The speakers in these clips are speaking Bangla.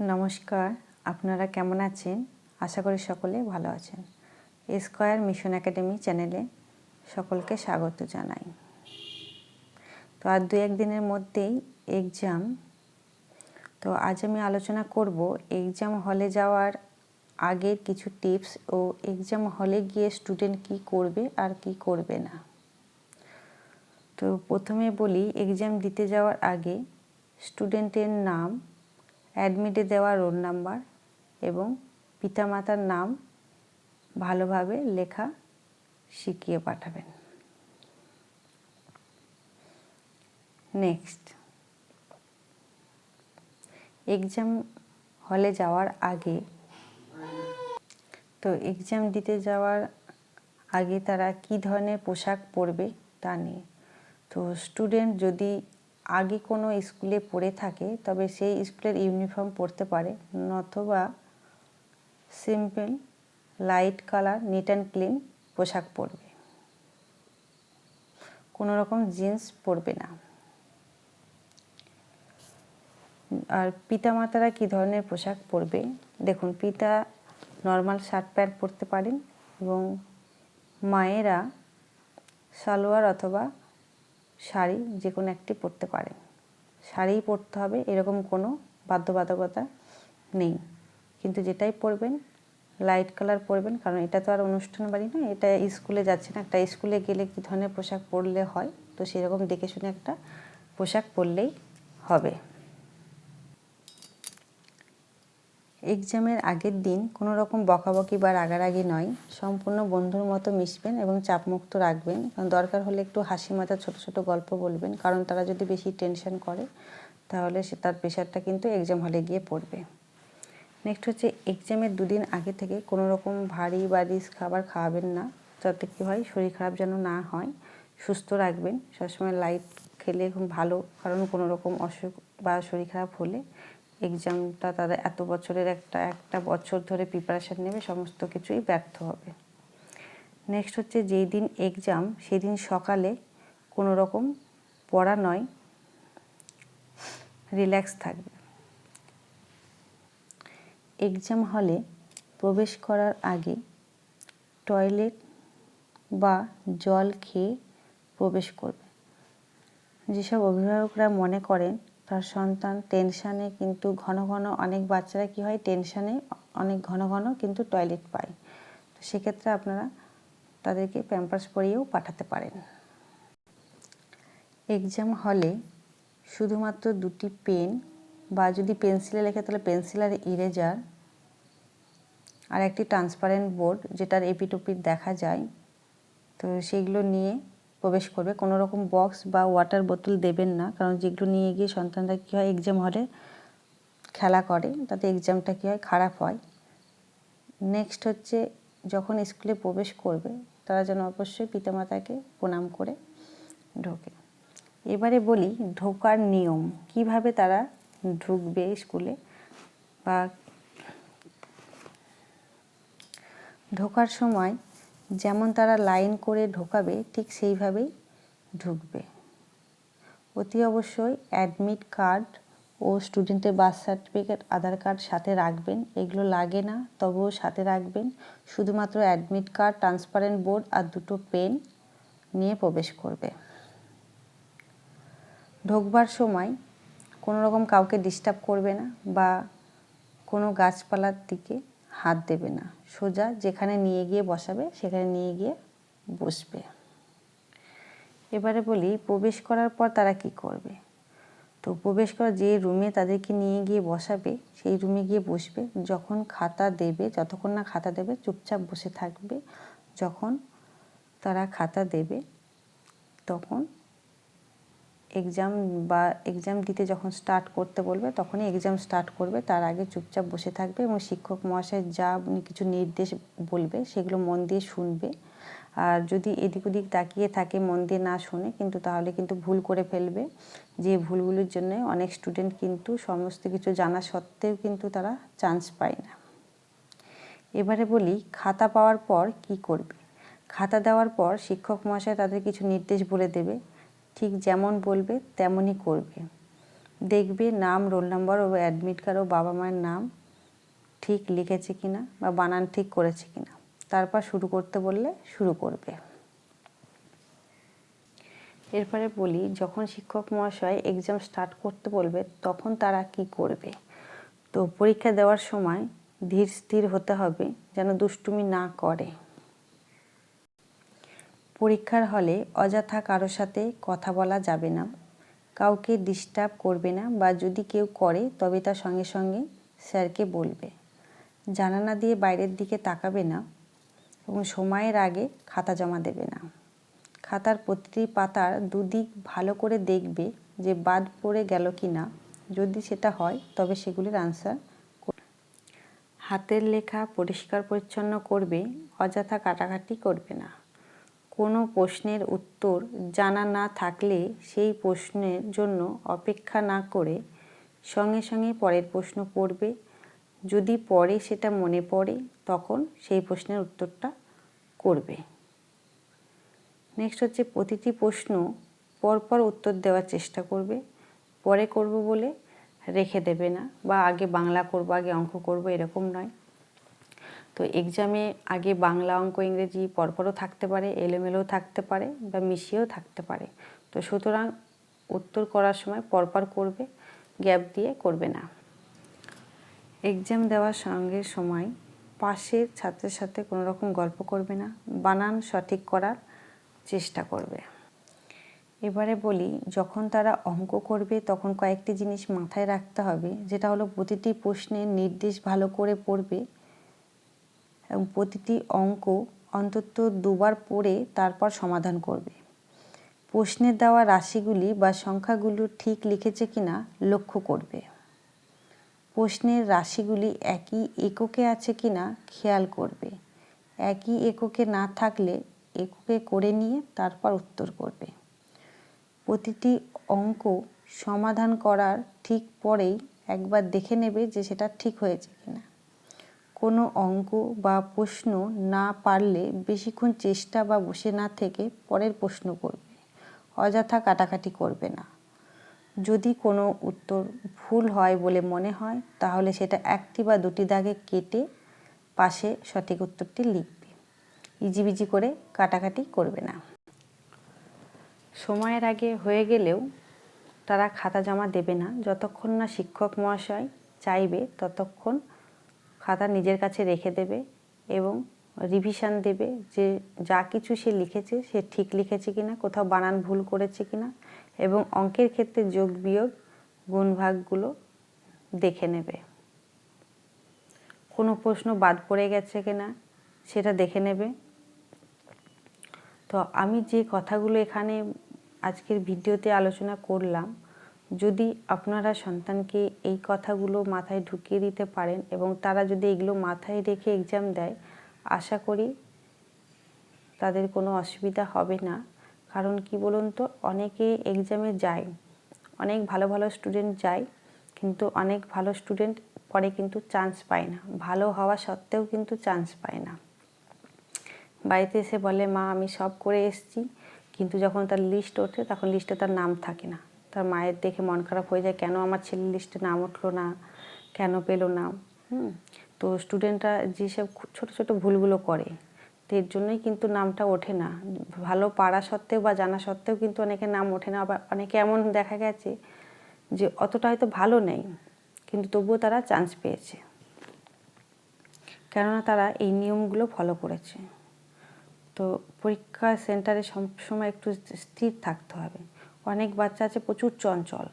নমস্কার, আপনারা কেমন আছেন? আশা করি সকলে ভালো আছেন। স্কয়ার মিশন একাডেমি চ্যানেলে সকলকে স্বাগত জানাই। তো আর দু একদিনের মধ্যেই এক্সাম। তো আজ আমি আলোচনা করব এক্সাম হলে যাওয়ার আগের কিছু টিপস ও এক্সাম হলে গিয়ে স্টুডেন্ট কি করবে আর কি করবে না। তো প্রথমে বলি, এক্সাম দিতে যাওয়ার আগে স্টুডেন্টের নাম অ্যাডমিটে দেওয়া রোল নাম্বার এবং পিতামাতার নাম ভালোভাবে লেখা শিখিয়ে পাঠাবেন। নেক্সট। এক্সাম হলে যাওয়ার আগে, তো এক্সাম দিতে যাওয়ার আগে তারা কি ধরনের পোশাক পরবে তা নিয়ে। তো স্টুডেন্ট যদি আগে কোনো স্কুলে পড়ে থাকে, তবে সেই স্কুলের ইউনিফর্ম পরতে পারে। নথবা simple, light colour neat and clean পোশাক পরবে। কোনো রকম জিন্স পরবে না। আর পিতামাতারা কী ধরনের পোশাক পরবে? দেখুন, পিতা নর্মাল শার্ট প্যান্ট পরতে পারেন এবং মায়েরা সালোয়ার অথবা শাড়ি যে কোনো একটি পরতে পারেন। শাড়িই পরতে হবে, এরকম কোনো বাধ্যবাধকতা নেই। কিন্তু যেটাই পরবেন লাইট কালার পরবেন, কারণ এটা তো আর অনুষ্ঠান বাড়ি না এটা স্কুলে যাচ্ছে না। একটা স্কুলে গেলে কী ধরনের পোশাক পরলে হয়? তো সেরকম দেখে শুনে একটা পোশাক পরলেই হবে। এক্সামের আগের দিন কোনো রকম বকাবকি বা রাগারাগি নয়। সম্পূর্ণ বন্ধুর মতো মিশবেন এবং চাপমুক্ত রাখবেন। কারণ দরকার হলে একটু হাসি মাথা ছোটো ছোটো গল্প বলবেন। কারণ তারা যদি বেশি টেনশন করে, তাহলে সে তার প্রেশারটা কিন্তু এক্সাম হলে গিয়ে পড়বে। নেক্সট হচ্ছে, এক্সামের দুদিন আগে থেকে কোনো রকম ভারী বা রিস খাবার খাওয়াবেন না। যাতে কী হয়, শরীর খারাপ যেন না হয়। সুস্থ রাখবেন। সবসময় লাইট খেলে খুব ভালো। কারণ কোনো রকম অসুখ বা শরীর খারাপ হলে এক্সামটা তাদের এত বছরের একটা একটা বছর ধরে প্রিপারেশান নেবে, সমস্ত কিছুই ব্যর্থ হবে। নেক্সট হচ্ছে যেই দিন এক্সাম সেই দিন সকালে কোনো রকম পড়া নয় রিল্যাক্স থাকবে। এক্সাম হলে প্রবেশ করার আগে টয়লেট বা জল খেয়ে প্রবেশ করবে। যেসব অভিভাবকরা মনে করেন তার সন্তান টেনশানে কিন্তু ঘন ঘন অনেক বাচ্চারা কি হয় টেনশানে অনেক ঘন ঘন কিন্তু টয়লেট পায়। তো সেক্ষেত্রে আপনারা তাদেরকে প্যাম্পার্স পরিয়েও পাঠাতে পারেন। এক্সাম হলে শুধুমাত্র দুটি পেন বা যদি পেন্সিলে লেখে তাহলে পেন্সিল আর ইরেজার আর একটি ট্রান্সপারেন্ট বোর্ড যেটার এপিটোপিট দেখা যায়। তো সেগুলো নিয়ে প্রবেশ করবে। কোনো রকম বক্স বা ওয়াটার বোতল দেবেন না। কারণ যেগুলো নিয়ে গিয়ে সন্তানরা কী হয় এক্সাম হলে খেলা করে, তাতে এক্সামটা কী হয়, খারাপ হয়। নেক্সট হচ্ছে যখন স্কুলে প্রবেশ করবে, তারা যেন অবশ্যই পিতামাতাকে প্রণাম করে ঢোকে। এবারে বলি, ঢোকার নিয়ম। কীভাবে তারা ঢুকবে স্কুলে বা ঢোকার সময় যেমন তারা লাইন করে ঢোকাবে, ঠিক সেইভাবেই ঢুকবে। অতি অবশ্যই অ্যাডমিট কার্ড ও স্টুডেন্টের বার্থ সার্টিফিকেট, আধার কার্ড সাথে রাখবেন। এগুলো লাগে না, তবুও সাথে রাখবেন। শুধুমাত্র অ্যাডমিট কার্ড, ট্রান্সপারেন্ট বোর্ড আর দুটো পেন নিয়ে প্রবেশ করবে। ঢোকবার সময় কোনো রকম কাউকে ডিস্টার্ব করবে না বা কোনো গাছপালার দিকে হাত দেবে না। সোজা যেখানে নিয়ে গিয়ে বসাবে, সেখানে নিয়ে গিয়ে বসবে। এবারে বলি, প্রবেশ করার পর তারা কি করবে? তো প্রবেশ করা যে রুমে তাদেরকে নিয়ে গিয়ে বসাবে, সেই রুমে গিয়ে বসবে। যখন খাতা দেবে, যতক্ষণ না খাতা দেবে, চুপচাপ বসে থাকবে। যখন তারা খাতা দেবে, তখন এক্সাম বা এক্সাম দিতে যখন স্টার্ট করতে বলবে, তখনই এক্সাম স্টার্ট করবে। তার আগে চুপচাপ বসে থাকবে এবং শিক্ষক মহাশয় যা উনি কিছু নির্দেশ বলবে, সেগুলো মন দিয়ে শুনবে। আর যদি এদিক ওদিক তাকিয়ে থাকে মন দিয়ে না শোনে, কিন্তু তাহলে কিন্তু ভুল করে ফেলবে। যে ভুলগুলির জন্য অনেক স্টুডেন্ট কিন্তু সমস্ত কিছু জানা সত্ত্বেও কিন্তু তারা চান্স পায় না। এবারে বলি, খাতা পাওয়ার পর কি করবে? খাতা দেওয়ার পর শিক্ষক মহাশয় তাদের কিছু নির্দেশ বলে দেবে। ঠিক যেমন বলবে, তেমনই করবে। দেখবে নাম, রোল নাম্বার ও অ্যাডমিট কার্ড ও বাবা মায়ের নাম ঠিক লিখেছে কি না বা বানান ঠিক করেছে কি না তারপর শুরু করতে বললে শুরু করবে। এরপরে বলি, যখন শিক্ষক মহাশয় এক্সাম স্টার্ট করতে বলবে, তখন তারা কি করবে? তো পরীক্ষা দেওয়ার সময় ধীর স্থির হতে হবে যেন দুষ্টুমি না করে। পরীক্ষার হলে অযথা কারোর সাথে কথা বলা যাবে না, কাউকে ডিস্টার্ব করবে না বা যদি কেউ করে তবে তার সঙ্গে সঙ্গে স্যারকে বলবে। জানানা দিয়ে বাইরের দিকে তাকাবে না এবং সময়ের আগে খাতা জমা দেবে না। খাতার প্রতিটি পাতার দুদিক ভালো করে দেখবে যে বাদ পড়ে গেল কি না যদি সেটা হয় তবে সেগুলির আনসার হাতের লেখা পরিষ্কার পরিচ্ছন্ন করবে, অযথা কাটাকাটি করবে না। কোনো প্রশ্নের উত্তর জানা না থাকলে সেই প্রশ্নের জন্য অপেক্ষা না করে সঙ্গে সঙ্গে পরের প্রশ্ন পড়বে যদি পরে সেটা মনে পড়ে, তখন সেই প্রশ্নের উত্তরটা করবে। নেক্সট হচ্ছে প্রতিটি প্রশ্ন পরপর উত্তর দেওয়ার চেষ্টা করবে। পরে করব বলে রেখে দেবে না বা আগে বাংলা করব, আগে অঙ্ক করব এরকম নয়। তো এক্সামে আগে বাংলা অঙ্ক ইংরেজি পরপরও থাকতে পারে, এলোমেলোও থাকতে পারে বা মিশিয়েও থাকতে পারে। তো সুতরাং উত্তর করার সময় পরপর করবে গ্যাপ দিয়ে করবে না। এক্সাম দেওয়ার সঙ্গে সময় পাশের ছাত্রের সাথে কোনো রকম গল্প করবে না, বানান সঠিক করার চেষ্টা করবে। এবারে বলি, যখন তারা অঙ্ক করবে তখন কয়েকটি জিনিস মাথায় রাখতে হবে, যেটা হলো প্রতিটি প্রশ্নের নির্দেশ ভালো করে পড়বে এবং প্রতিটি অঙ্ক অন্তত দুবার পড়ে তারপর সমাধান করবে। প্রশ্নে দেওয়া রাশিগুলি বা সংখ্যাগুলো ঠিক লিখেছে কিনা লক্ষ্য করবে। প্রশ্নের রাশিগুলি একই এককে আছে কিনা খেয়াল করবে। একই এককে না থাকলে এককে করে নিয়ে তারপর উত্তর করবে। প্রতিটি অঙ্ক সমাধান করার ঠিক পরেই একবার দেখে নেবে যে সেটা ঠিক হয়েছে কিনা। কোনো অঙ্ক বা প্রশ্ন না পারলে বেশিক্ষণ চেষ্টা বা বসে না থেকে পরের প্রশ্ন করবে। অযথা কাটাকাটি করবে না। যদি কোনো উত্তর ভুল হয় বলে মনে হয়, তাহলে সেটা একটি বা দুটি দাগে কেটে পাশে সঠিক উত্তরটি লিখবে। ইজিবিজি করে কাটাকাটি করবে না। সময়ের আগে হয়ে গেলেও তারা খাতা জমা দেবে না। যতক্ষণ না শিক্ষক মহাশয় চাইবে, ততক্ষণ খাতা নিজের কাছে রেখে দেবে এবং রিভিশন দেবে যে যা কিছু সে লিখেছে, সে ঠিক লিখেছে কিনা, কোথাও বানান ভুল করেছে কিনা এবং অঙ্কের ক্ষেত্রে যোগ বিয়োগ গুণভাগগুলো দেখে নেবে। কোনো প্রশ্ন বাদ পড়ে গেছে কিনা সেটা দেখে নেবে। তো আমি যে কথাগুলো এখানে আজকের ভিডিওতে আলোচনা করলাম যদি আপনারা সন্তানকে এই কথাগুলো মাথায় ঢুকিয়ে দিতে পারেন এবং তারা যদি এগুলো মাথায় রেখে এক্সাম দেয়, আশা করি তাদের কোনো অসুবিধা হবে না। কারণ কি বলুন তো, অনেকে এক্সামে যায়, অনেক ভালো ভালো স্টুডেন্ট যায়, কিন্তু অনেক ভালো স্টুডেন্ট পরে কিন্তু চান্স পায় না। ভালো হওয়া সত্ত্বেও কিন্তু চান্স পায় না। বাড়িতে এসে বলে, মা, আমি সব করে এসছি। কিন্তু যখন তার লিস্ট ওঠে, তখন লিস্টে তার নাম থাকে না। তার মায়ের দেখে মন খারাপ হয়ে যায়, কেন আমার ছেলের লিস্টে নাম উঠল না? কেন পেল না? হুম? তো স্টুডেন্টরা যেসব ছোট ছোট ভুলগুলো করে, এর জন্যই কিন্তু নামটা ওঠে না। ভালো পারা সত্ত্বেও বা জানা সত্ত্বেও কিন্তু অনেকে নাম ওঠে না। আবার অনেকে এমন দেখা গেছে যে অতটা হয়তো ভালো নেই, কিন্তু তবুও তারা চান্স পেয়েছে। কেননা তারা এই নিয়মগুলো ফলো করেছে। তো পরীক্ষা সেন্টারে সবসময় একটু স্থির থাকতে হবে। অনেক বাচ্চা আছে, প্রচুর চঞ্চল।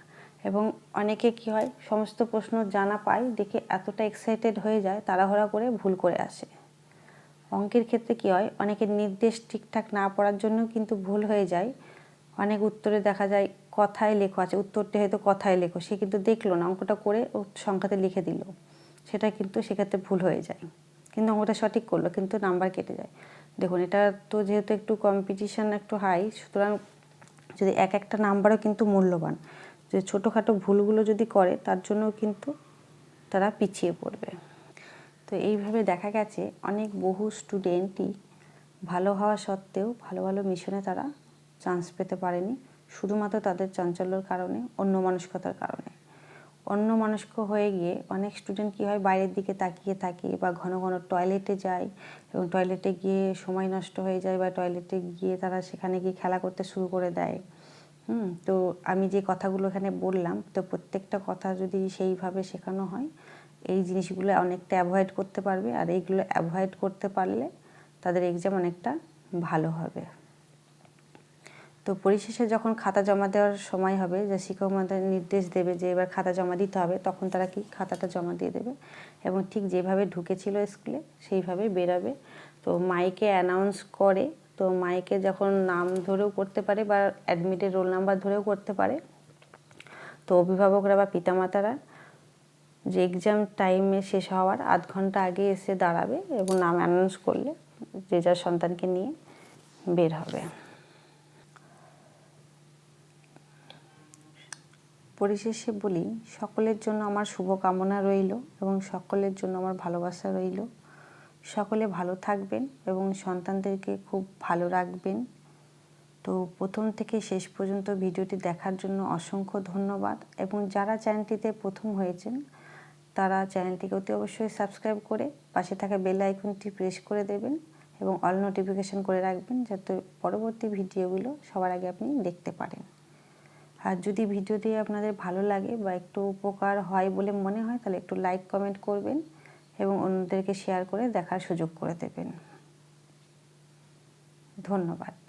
এবং অনেকে কি হয়, সমস্ত প্রশ্ন জানা পায়, দেখে এতটা এক্সাইটেড হয়ে যায়, তাড়াহুড়া করে ভুল করে আসে। অঙ্কের ক্ষেত্রে কি হয়, অনেকের নির্দেশ ঠিকঠাক না পড়ার জন্য কিন্তু ভুল হয়ে যায়। অনেক উত্তরে দেখা যায়, কথায় লেখো আছে উত্তরটি হয়তো কথায় লেখো, সে কিন্তু দেখল না, অঙ্কটা করে ও সংখ্যাতে লিখে দিল। সেটা কিন্তু সেক্ষেত্রে ভুল হয়ে যায়। কিন্তু অঙ্কটা সঠিক করল, কিন্তু নাম্বার কেটে যায়। দেখুন, এটা তো যেহেতু একটু কম্পিটিশান একটু হাই সুতরাং যদি এক একটা নাম্বারও কিন্তু মূল্যবান। যে ছোটোখাটো ভুলগুলো যদি করে, তার জন্য কিন্তু তারা পিছিয়ে পড়বে। তো এইভাবে দেখা গেছে, অনেক বহু স্টুডেন্টই ভালো হওয়া সত্ত্বেও ভালো ভালো মিশনে তারা চান্স পেতে পারেনি। শুধুমাত্র তাদের চাঞ্চল্যর কারণে অন্য মানসিকতার কারণে। অন্য মনস্ক হয়ে গিয়ে অনেক স্টুডেন্ট কী হয় বাইরের দিকে তাকিয়ে থাকে বা ঘন ঘন টয়লেটে যায় এবং টয়লেটে গিয়ে সময় নষ্ট হয়ে যায় বা টয়লেটে গিয়ে তারা সেখানে গিয়ে খেলা করতে শুরু করে দেয়। হুম, তো আমি যে কথাগুলো এখানে বললাম, তো প্রত্যেকটা কথা যদি সেইভাবে শেখানো হয়, এই জিনিসগুলো অনেকটা অ্যাভয়েড করতে পারবে। আর এইগুলো অ্যাভয়েড করতে পারলে তাদের এক্সাম অনেকটা ভালো হবে। তো পরিশেষে যখন খাতা জমা দেওয়ার সময় হবে, যে শিক্ষক মহোদয় নির্দেশ দেবে যে এবার খাতা জমা দিতে হবে, তখন তারা কি খাতাটা জমা দিয়ে দেবে? এবং ঠিক যেভাবে ঢুকেছিল স্কুলে, সেইভাবে বেরাবে। তো মাইকে অ্যানাউন্স করে, তো মাইকে যখন নাম ধরেও করতে পারে বা অ্যাডমিটের রোল নাম্বার ধরেও করতে পারে, তো অভিভাবকরা বা পিতামাতারা যে এক্সাম টাইমে শেষ হওয়ার আধ ঘণ্টা আগে এসে দাঁড়াবে এবং নাম অ্যানাউন্স করলে যে যার সন্তানকে নিয়ে বের হবে। পরিশেষে বলি, সকলের জন্য আমার শুভকামনা রইল এবং সকলের জন্য আমার ভালোবাসা রইল। সকলে ভালো থাকবেন এবং সন্তানদেরকে খুব ভালো রাখবেন। তো প্রথম থেকে শেষ পর্যন্ত ভিডিওটি দেখার জন্য অসংখ্য ধন্যবাদ এবং যারা চ্যানেলটিতে প্রথম হয়েছেন, তারা চ্যানেলটিকে অতি অবশ্যই সাবস্ক্রাইব করে পাশে থাকা বেল আইকনটি প্রেস করে দেবেন এবং অল নোটিফিকেশন করে রাখবেন যাতে পরবর্তী ভিডিওগুলো সবার আগে আপনি দেখতে পারেন। আর যদি ভিডিওটি আপনাদের ভালো লাগে বা একটু উপকার হয় বলে মনে হয়, তাহলে একটু লাইক কমেন্ট করবেন এবং অন্যদেরকে শেয়ার করে দেখার সুযোগ করে দেবেন। ধন্যবাদ।